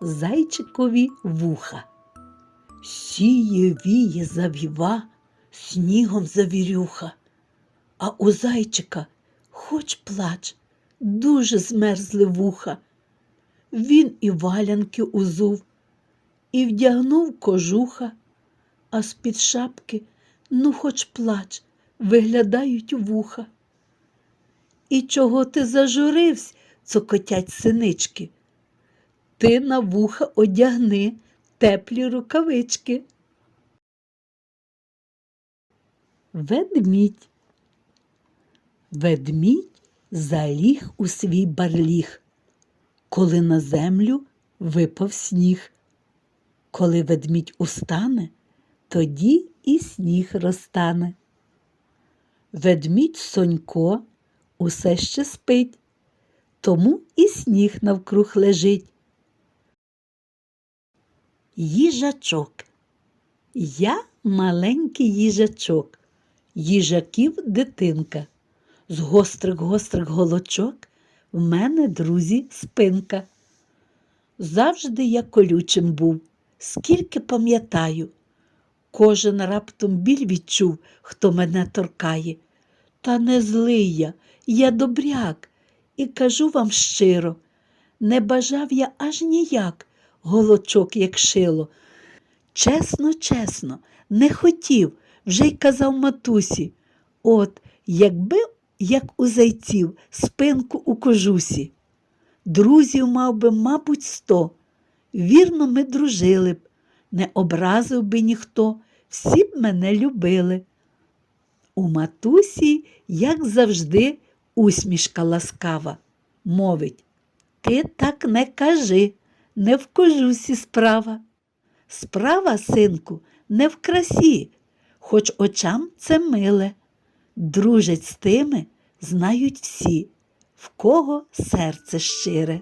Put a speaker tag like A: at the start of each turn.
A: зайчикові вуха. Сіє віє завіва, снігом завірюха, а у зайчика хоч плач, дуже змерзли вуха. Він і валянки узув, і вдягнув кожуха, а з-під шапки, ну хоч плач, виглядають вуха. І чого ти зажуривсь, цокотять синички? Ти на вуха одягни теплі рукавички. Ведмідь. Ведмідь заліг у свій барліг, коли на землю випав сніг. Коли ведмідь устане, тоді і сніг розтане. Ведмідь Сонько усе ще спить, тому і сніг навкруг лежить. Їжачок. Я маленький їжачок, їжаків дитинка. З гострих гострих голочок в мене, друзі, спинка. Завжди я колючим був, скільки пам'ятаю. Кожен раптом біль відчув, хто мене торкає. Та не злий я, я добряк, і кажу вам щиро, не бажав я аж ніяк голочок, як шило. Чесно, чесно, не хотів, вже й казав матусі. От, якби, як у зайців, спинку у кожусі. Друзів мав би, мабуть, сто. Вірно, ми дружили б, не образив би ніхто, всі б мене любили. У матусі, як завжди, усмішка ласкава, мовить Ти так не кажи, не в кожусі справа. Справа, синку, не в красі, хоч очам це миле. Дружать з тими, знають всі, в кого серце щире.